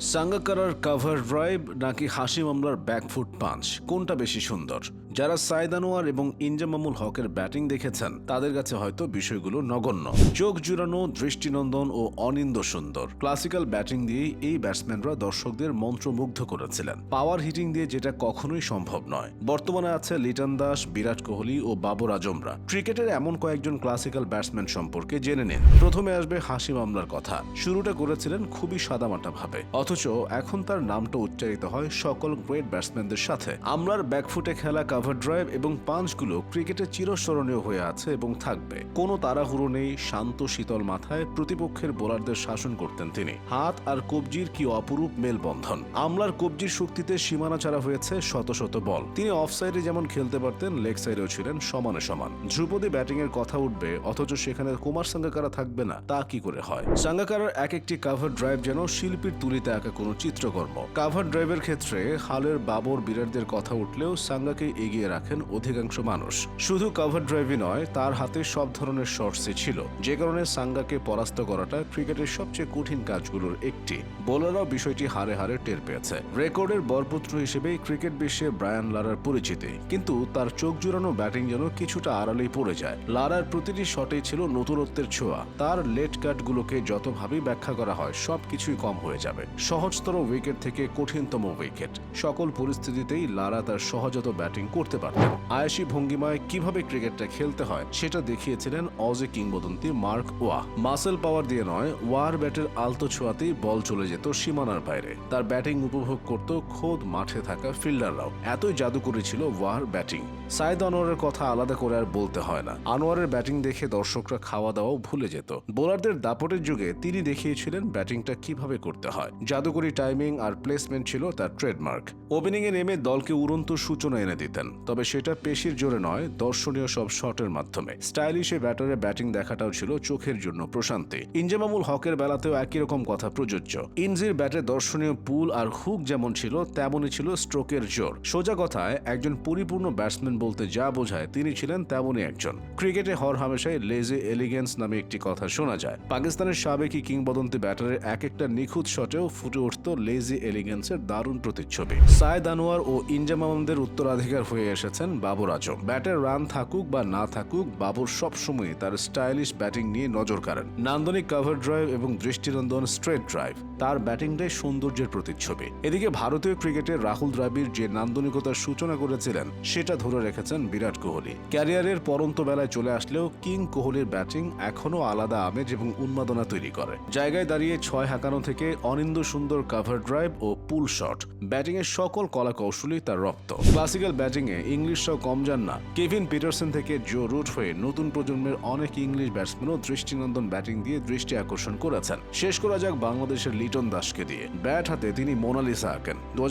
সাঙ্গাকারার cover drive নাকি হাসি মামলার ব্যাকফুট পাঞ্চ কোনটা বেশি সুন্দর? যারা সাইদ আনোয়ার এবং ইনজামামুল হকের ব্যাটিং দেখেছেন, তাদের কাছে হয়তো বিষয়গুলো নগণ্য। চোখ জুড়ানো, দৃষ্টিনন্দন ও অনিন্দ সুন্দর। ক্লাসিক্যাল ব্যাটিং দিয়েই এই ব্যাটসম্যানরা দর্শকদের মন্ত্রমুগ্ধ করেছিলেন। পাওয়ার হিটিং দিয়ে যেটা কখনোই সম্ভব নয়। বর্তমানে আছে লিটন দাস, বিরাট কোহলি ও বাবর আজমরা। ক্রিকেটের এমন কয়েকজন ক্লাসিক্যাল ব্যাটসম্যান সম্পর্কে জেনে নিন। প্রথমে আসবে হাসি মামলার কথা। শুরুটা করেছিলেন খুবই সাদামাটা ভাবে অথচ এখন তার নামটা উচ্চারিত হয় সকল গ্রেট ব্যাটসম্যানদের সাথে। আমলার ব্যাকফুটে খেলা কাভার ড্রাইভ এবং পাঞ্চগুলো ক্রিকেটে চিরস্মরণীয় হয়ে আছে এবং থাকবে। কোনো তাড়াহুড়ো নেই, শান্ত, শীতল মাথায় প্রতিপক্ষের বোলারদের শাসন করতেন তিনি। হাত আর কবজির কি অপরূপ মেলবন্ধন? আমলার কবজির শক্তিতে সীমানা ছাড়া হয়েছে শত শত বল। তিনি অফ সাইডে যেমন খেলতে পারতেন, লেগ সাইডেও ছিলেন সমানে সমান। ধ্রুপদী ব্যাটিং এর কথা উঠবে, অথচ সেখানে কুমার সাঙ্গাকারা থাকবে না। তা কি করে হয়? সাঙ্গাকারার এক একটি কাভার ড্রাইভ যেন শিল্পীর তুলিতে আঁকা কোনো চিত্রকর্ম। কাভার ড্রাইভের ক্ষেত্রে হালের বাবর বিরাটদের কথা উঠলেও সাঙ্গাকে এগিয়ে রাখেন অধিকাংশ মানুষ। শুধু কাভার ড্রাইভই নয়, তার হাতে সব ধরনের শর্টসই ছিল। যে কারণে সাঙ্গাকে পরাস্ত করাটা ক্রিকেটের সবচেয়ে কঠিন কাজগুলোর একটি। বোলাররাও বিষয়টি হারে হারে টের পেয়েছে। রেকর্ডের বরপুত্র হিসেবেই ক্রিকেট বিশ্বে ব্রায়ান লারার পরিচিতি। কিন্তু তার চোখ জুড়ানো ব্যাটিং যেন কিছুটা আড়ালেই পড়ে যায়। লারার প্রতিটি শটেই ছিল নতুনত্বের ছোঁয়া। তার লেট কাটগুলোকে যতভাবেই ব্যাখ্যা করা হয়, সবকিছুই কম হয়ে যাবে। সহজতর উইকেট থেকে কঠিনতম উইকেট সকল পরিস্থিতিতেই লারা তার সহজত ব্যাটিং করতে পারতেন। আয়াসী ভঙ্গিমায় কীভাবে ক্রিকেটটা খেলতে হয় সেটা দেখিয়েছিলেন অজে কিংবদন্তি মার্ক ওয়া। মাসেল পাওয়ার দিয়ে নয়, ওয়ার ব্যাটের আলতো ছোঁয়াতেই বল চলে যেত সীমানার বাইরে। তার ব্যাটিং উপভোগ করত খোদ মাঠে থাকা ফিল্ডাররাও। এতই জাদুকরী ছিল ওয়ার ব্যাটিং। সাইদ আনোয়ারের কথা আলাদা করে আর বলতে হয় না। আনোয়ারের ব্যাটিং দেখে দর্শকরা খাওয়া দাওয়াও ভুলে যেত। বোলারদের দাপটের যুগে তিনি দেখিয়েছিলেন ব্যাটিংটা কীভাবে করতে হয়। জাদুকরী টাইমিং আর প্লেসমেন্ট ছিল তার ট্রেডমার্ক। ওপেনিংয়ে নেমে দলকে উড়ন্ত সূচনা এনে দিতেন। তবে সেটা পেশির জোরে নয়, দর্শনীয় সব শটের মাধ্যমে। স্টাইলিশ ব্যাটারে ব্যাটিং দেখাটাও ছিল চোখের জন্য প্রশান্তি। ইনজামামুল হকের বেলাতেও একই রকম কথা প্রযোজ্য। ইনজির ব্যাটে দর্শনীয় পুল আর হুক যেমন ছিল, তেমনই ছিল স্ট্রোকের জোর। সোজা কথায়, একজন পরিপূর্ণ ব্যাটসম্যান বলতে যা বোঝায় তিনি ছিলেন তেমনই একজন। ক্রিকেটে হর হামেশাই লেজে এলিগেন্স নামে একটি কথা শোনা যায়। পাকিস্তানের সাবেকি কিংবদন্তি ব্যাটারের এক একটা নিখুঁত শটেও ফুটে উঠত লেজি এলিগেন্সের দারুণ প্রতিচ্ছবি। সায়েদ আনোয়ার ও ইনজামামদের উত্তরাধিকার হয়ে এসেছেন বাবর আজম ব্যাটের রান থাকুক বা না থাকুক, বাবর সবসময় তার স্টাইলিশ ব্যাটিং নিয়ে নজর কাড়েন। নান্দনিক কাভার ড্রাইভ এবং দৃষ্টিনন্দন স্ট্রেট ড্রাইভ তার ব্যাটিংটাই সৌন্দর্যের প্রতিচ্ছবি। এদিকে ভারতীয় ক্রিকেটে রাহুল দ্রাবিড় যে নান্দনিকতার সূচনা করেছিলেন, সেটা ধরে রেখেছেন বিরাট কোহলি। ক্যারিয়ারের পরন্ত বেলায় চলে আসলেও কিং কোহলির ব্যাটিং এখনও আলাদা আমেজ এবং উন্মাদনা তৈরি করে। জায়গায় দাঁড়িয়ে ছয় হাঁকানো থেকে অনিন্দ সুন্দর কাভার ড্রাইভ ও পুল শট ব্যাটিংয়ের সকল কলা কৌশলী তার রক্ত। ক্লাসিক্যাল ব্যাটিংয়ে ইংলিশরাও কম যান না। কেভিন পিটারসন থেকে জো রুট হয়ে নতুন প্রজন্মের অনেক ইংলিশ ব্যাটসম্যানও দৃষ্টিনন্দন ব্যাটিং দিয়ে দৃষ্টি আকর্ষণ করেছেন। শেষ করা যাক বাংলাদেশের লিটন দাসকে দিয়ে। ব্যাট হাতে তিনি মোনালিসা আঁকেন। দু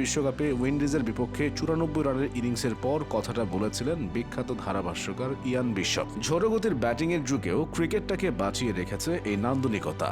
বিশ্বকাপে উইন্ডিজের বিপক্ষে চুরানব্বই রানের ইনিংসের পর কথাটা বলেছিলেন বিখ্যাত ধারাভাষ্যকার ইয়ান বিশ্বপ। ঝোড়গতির ব্যাটিংয়ের যুগেও ক্রিকেটটাকে বাঁচিয়ে রেখেছে এই নান্দনিকতা।